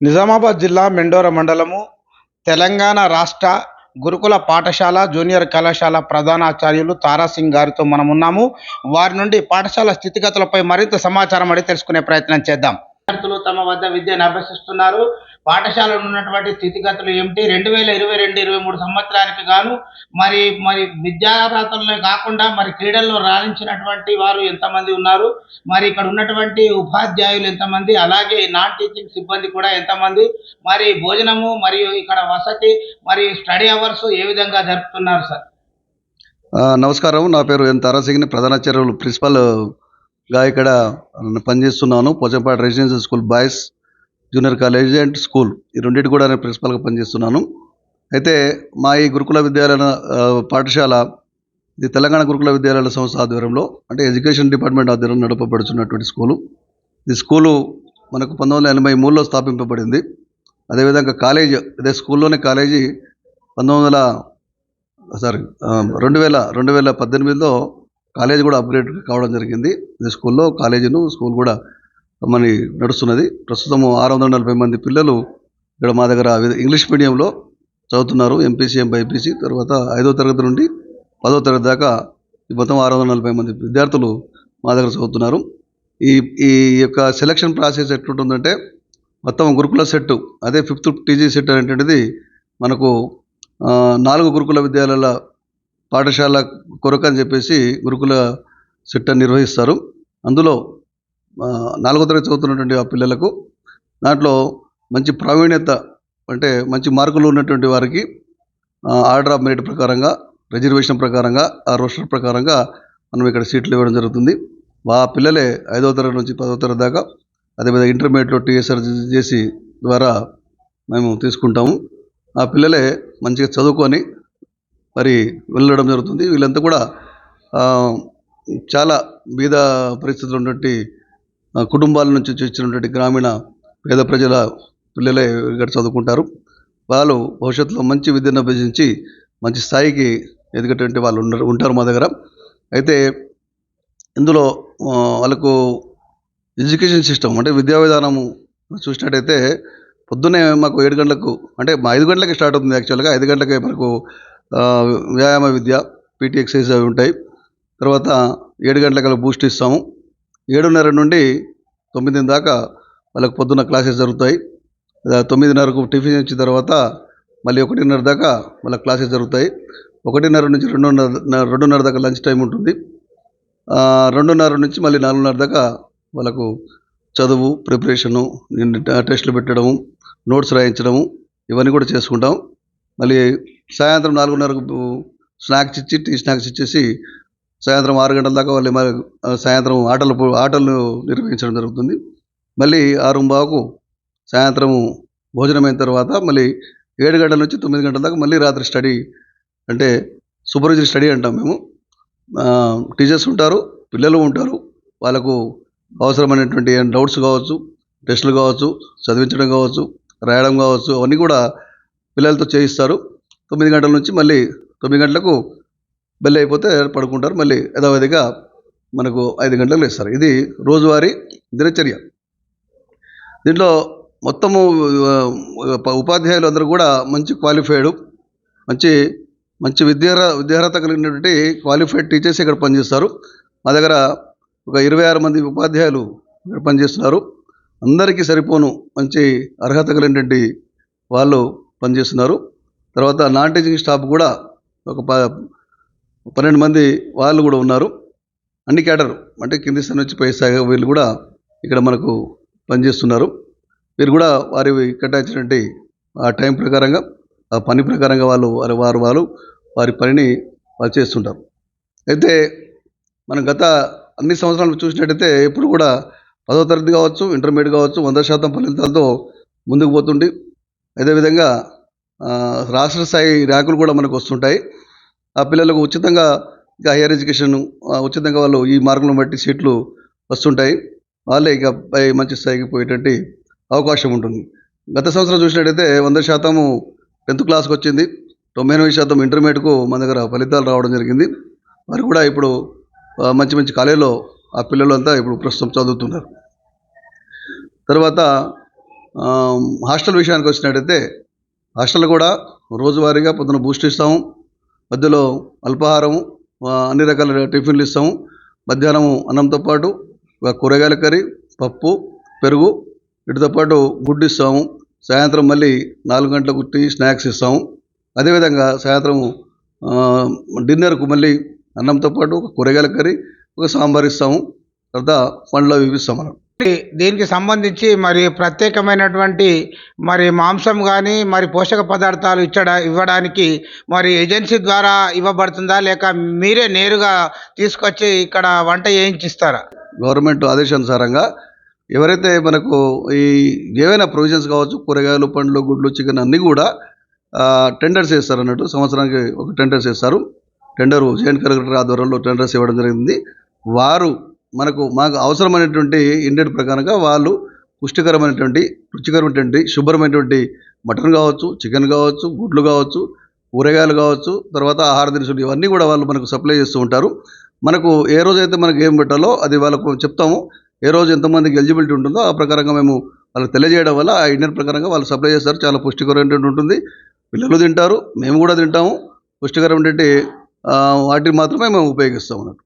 నిజామాబాద్ జిల్లా మెండోర మండలము తెలంగాణ రాష్ట్ర గురుకుల పాఠశాల జూనియర్ కళాశాల ప్రధానాచార్యులు తారాసింగ్ గారితో మనం ఉన్నాము వారి నుండి పాఠశాల స్థితిగతులపై మరింత సమాచారం అడిగి తెలుసుకునే ప్రయత్నం చేద్దాం. విద్యార్థులు తమ వద్ద విద్యను అభ్యసిస్తున్నారు. పాఠశాలలో ఉన్నటువంటి స్థితిగతులు ఏమిటి? రెండు వేల ఇరవై రెండు ఇరవై మూడు సంవత్సరానికి గాను మరి మరి విద్యార్హతలనే కాకుండా మరి క్రీడల్లో రాణించినటువంటి వారు ఎంతమంది ఉన్నారు? మరి ఇక్కడ ఉన్నటువంటి ఉపాధ్యాయులు ఎంతమంది? అలాగే నాన్ టీచింగ్ సిబ్బంది కూడా ఎంతమంది? మరి భోజనము మరియు ఇక్కడ వసతి మరి స్టడీ అవర్స్ ఏ విధంగా జరుపుతున్నారు సార్? నమస్కారం. నా పేరు ఎన్ తారాసింగ్ని ప్రధానాచార్యులు ప్రిన్సిపల్గా ఇక్కడ పనిచేస్తున్నాను. Pochampad residential school boys junior college and school. ఈ రెండింటి కూడా నేను ప్రిన్సిపల్గా పనిచేస్తున్నాను. అయితే మా ఈ గురుకుల విద్యాలయ పాఠశాల ఇది తెలంగాణ గురుకుల విద్యాలయాల సంస్థ ఆధ్వర్యంలో అంటే ఎడ్యుకేషన్ డిపార్ట్మెంట్ ఆధ్వర్యంలో నడపబడుతున్నటువంటి స్కూలు. ఈ స్కూలు మనకు పంతొమ్మిది వందల ఎనభై మూడులో స్థాపింపబడింది. అదేవిధంగా కాలేజ్ అదే స్కూల్లోనే కాలేజీ పంతొమ్మిది వందల సారీ రెండు వేల రెండు వేల పద్దెనిమిదిలో కాలేజ్ కూడా అప్గ్రేడ్ కావడం జరిగింది. ఇది స్కూల్లో కాలేజీను స్కూల్ కూడా మన నడుస్తున్నది. ప్రస్తుతం ఆరు వందల నలభై మంది పిల్లలు ఇక్కడ మా దగ్గర ఇంగ్లీష్ మీడియంలో చదువుతున్నారు. ఎంపీసీ ఎంపైపీసీ. తర్వాత ఐదో తరగతి నుండి పదో తరగతి దాకా ఈ మొత్తం ఆరు వందల నలభై మంది విద్యార్థులు మా దగ్గర చదువుతున్నారు. ఈ ఈ యొక్క సెలక్షన్ ప్రాసెస్ ఎట్లుంటుందంటే మొత్తం గురుకుల సెట్ అదే ఫిఫ్త్ టీజీ సెట్ అనేటువంటిది మనకు నాలుగు గురుకుల విద్యాలయాల పాఠశాల కొరకు అని చెప్పేసి గురుకుల సెట్ నిర్వహిస్తారు. అందులో నాలుగో తరగతి చదువుతున్నటువంటి ఆ పిల్లలకు దాంట్లో మంచి ప్రావీణ్యత అంటే మంచి మార్కులు ఉన్నటువంటి వారికి ఆర్డర్ ఆఫ్ మెరిట్ ప్రకారంగా రిజర్వేషన్ ప్రకారంగా ఆ రోస్టర్ ప్రకారంగా మనం ఇక్కడ సీట్లు ఇవ్వడం జరుగుతుంది. ఆ పిల్లలే ఐదో తరగతి నుంచి పదో తరగతి దాకా అదేవిధంగా ఇంటర్మీడియట్లో టీఎస్ఆర్ చేసి ద్వారా మేము తీసుకుంటాము. ఆ పిల్లలే మంచిగా చదువుకొని మరి వెళ్ళడం జరుగుతుంది. వీళ్ళంతా కూడా చాలా బీద పరిస్థితులు ఉన్నటువంటి కుటుంబాల నుంచి వచ్చినటువంటి గ్రామీణ పేద ప్రజల పిల్లలే ఇక్కడ చదువుకుంటారు. వాళ్ళు భవిష్యత్తులో మంచి విద్యను అభ్యసించి మంచి స్థాయికి ఎదిగేటువంటి వాళ్ళు ఉండరు ఉంటారు మా దగ్గర. అయితే ఇందులో వాళ్ళకు ఎడ్యుకేషన్ సిస్టమ్ అంటే విద్యా విధానము చూసినట్టయితే పొద్దున్నే మాకు ఏడు గంటలకు అంటే మా ఐదు గంటలకి స్టార్ట్ అవుతుంది యాక్చువల్గా. ఐదు గంటలకే మనకు వ్యాయామ విద్య పీటీ ఎక్సర్సైజ్ అవి ఉంటాయి. తర్వాత ఏడు గంటలకు బూస్ట్ ఇస్తాము. ఏడున్నర నుండి తొమ్మిది దాకా వాళ్ళకి పొద్దున్న క్లాసెస్ జరుగుతాయి. తొమ్మిదిన్నరకు టిఫిన్ ఇచ్చిన తర్వాత మళ్ళీ ఒకటిన్నర దాకా వాళ్ళ క్లాసెస్ జరుగుతాయి. ఒకటిన్నర నుంచి రెండున్నర రెండున్నర దాకా లంచ్ టైం ఉంటుంది. రెండున్నర నుంచి మళ్ళీ నాలుగున్నర దాకా వాళ్ళకు చదువు ప్రిపరేషను టెస్టులు పెట్టడము నోట్స్ రాయించడము ఇవన్నీ కూడా చేసుకుంటాం. మళ్ళీ సాయంత్రం నాలుగున్నరకు స్నాక్స్ ఇచ్చి టీ స్నాక్స్ ఇచ్చేసి సాయంత్రం ఆరు గంటల దాకా వాళ్ళు సాయంత్రం ఆటలు ఆటలు నిర్వహించడం జరుగుతుంది. మళ్ళీ ఆరు బావుకు సాయంత్రం భోజనం అయిన తర్వాత మళ్ళీ ఏడు గంటల నుంచి తొమ్మిది గంటల దాకా మళ్ళీ రాత్రి స్టడీ అంటే సూపర్విజన్ స్టడీ అంటాం మేము. టీచర్స్ ఉంటారు పిల్లలు ఉంటారు. వాళ్ళకు అవసరమైనటువంటి డౌట్స్ కావచ్చు టెస్టులు కావచ్చు చదివించడం కావచ్చు రాయడం కావచ్చు అవన్నీ కూడా పిల్లలతో చేయిస్తారు. తొమ్మిది గంటల నుంచి మళ్ళీ తొమ్మిది గంటలకు బెల్ అయిపోతే పడుకుంటారు. మళ్ళీ యథావిధిగా మనకు ఐదు గంటలకు లేస్తారు. ఇది రోజువారీ దినచర్య. దీంట్లో మొత్తము ఉపాధ్యాయులు అందరూ కూడా మంచి క్వాలిఫైడ్ మంచి మంచి విద్యార విద్యార్హత కలిగినటువంటి క్వాలిఫైడ్ టీచర్స్ ఇక్కడ పనిచేస్తారు. మా దగ్గర ఒక ఇరవై ఆరు మంది ఉపాధ్యాయులు ఇక్కడ పనిచేస్తున్నారు. అందరికీ సరిపోను మంచి అర్హత కలిగినటువంటి వాళ్ళు పనిచేస్తున్నారు. తర్వాత నాన్ టీచింగ్ స్టాఫ్ కూడా ఒక ప పన్నెండు మంది వాళ్ళు కూడా ఉన్నారు. అన్ని క్యాడర్ అంటే కింది స్థాయి నుంచి పై స్థాయి వీళ్ళు కూడా ఇక్కడ మనకు పనిచేస్తున్నారు. వీరు కూడా వారి కేటాయించినటువంటి ఆ టైం ప్రకారంగా ఆ పని ప్రకారంగా వాళ్ళు వారి వారు వాళ్ళు వారి పనిని వాళ్ళు చేస్తుంటారు. అయితే మనం గత అన్ని సంవత్సరాలు చూసినట్టయితే ఇప్పుడు కూడా పదో తరగతి కావచ్చు ఇంటర్మీడియట్ కావచ్చు వంద శాతం ఫలితాలతో ముందుకు పోతుండి. అదేవిధంగా రాష్ట్ర స్థాయి ర్యాంకులు కూడా మనకు వస్తుంటాయి. ఆ పిల్లలకు ఉచితంగా ఇంకా హైయర్ ఎడ్యుకేషన్ ఉచితంగా వాళ్ళు ఈ మార్కులను బట్టి సీట్లు వస్తుంటాయి. వాళ్ళే ఇక పై మంచి స్థాయికి పోయేటువంటి అవకాశం ఉంటుంది. గత సంవత్సరం చూసినట్టయితే వంద శాతము టెన్త్ క్లాస్కి వచ్చింది. తొంభై ఎనిమిది శాతం ఇంటర్మీడియట్కు మన దగ్గర ఫలితాలు రావడం జరిగింది. వారు కూడా ఇప్పుడు మంచి మంచి కాలేజీలో ఆ పిల్లలు అంతా ఇప్పుడు ప్రస్తుతం చదువుతున్నారు. తర్వాత హాస్టల్ విషయానికి వచ్చినట్టయితే హాస్టల్ కూడా రోజువారీగా పొద్దున బూస్ట్ ఇస్తాము. మధ్యలో అల్పాహారము అన్ని రకాల టిఫిన్లు ఇస్తాము. మధ్యాహ్నము అన్నంతో పాటు ఒక కూరగాయల కర్రీ పప్పు పెరుగు వీటితో పాటు గుడ్డు ఇస్తాము. సాయంత్రం మళ్ళీ నాలుగు గంటలకు టీ స్నాక్స్ ఇస్తాము. అదేవిధంగా సాయంత్రం డిన్నర్కు మళ్ళీ అన్నంతో పాటు ఒక కూరగాయల కర్రీ ఒక సాంబార్ ఇస్తాము. తర్వాత పండ్లు ఇస్తాం మనం. దీనికి సంబంధించి మరి ప్రత్యేకమైనటువంటి మరి మాంసం కానీ మరి పోషక పదార్థాలు ఇచ్చడా ఇవ్వడానికి మరి ఏజెన్సీ ద్వారా ఇవ్వబడుతుందా? లేక మీరే నేరుగా తీసుకొచ్చి ఇక్కడ వంట చేయించిస్తారా? గవర్నమెంట్ ఆదేశానుసారంగా ఎవరైతే మనకు ఈ ఏవైనా ప్రొవిజన్స్ కావచ్చు కూరగాయలు పండ్లు గుడ్లు చికెన్ అన్నీ కూడా టెండర్స్ వేస్తారు అన్నట్టు సంవత్సరానికి ఒక టెండర్స్ వేస్తారు టెండరు జాయింట్ కలెక్టర్ ఆధ్వర్యంలో టెండర్స్ ఇవ్వడం జరిగింది. వారు మనకు మాకు అవసరమైనటువంటి ఇండెంట్ ప్రకారంగా వాళ్ళు పుష్టికరమైనటువంటి రుచికరమైనటువంటి శుభ్రమైనటువంటి మటన్ కావచ్చు చికెన్ కావచ్చు గుడ్లు కావచ్చు కూరగాయలు కావచ్చు తర్వాత ఆహార దినుసులు ఇవన్నీ కూడా వాళ్ళు మనకు సప్లై చేస్తూ ఉంటారు. మనకు ఏ రోజైతే మనకు ఏం పెట్టాలో అది వాళ్ళకు చెప్తాము. ఏ రోజు ఎంతమందికి ఎలిజిబిలిటీ ఉంటుందో ఆ ప్రకారంగా మేము వాళ్ళకి తెలియజేయడం వల్ల ఆ ఇండియన్ ప్రకారంగా వాళ్ళు సప్లై చేస్తారు. చాలా పుష్టికరమైనటువంటి ఉంటుంది. పిల్లలు తింటారు. మేము కూడా తింటాము. పుష్టికరమైనటువంటి ఆ, వాటిని మాత్రమే మేము ఉపయోగిస్తాం అన్నట్టు.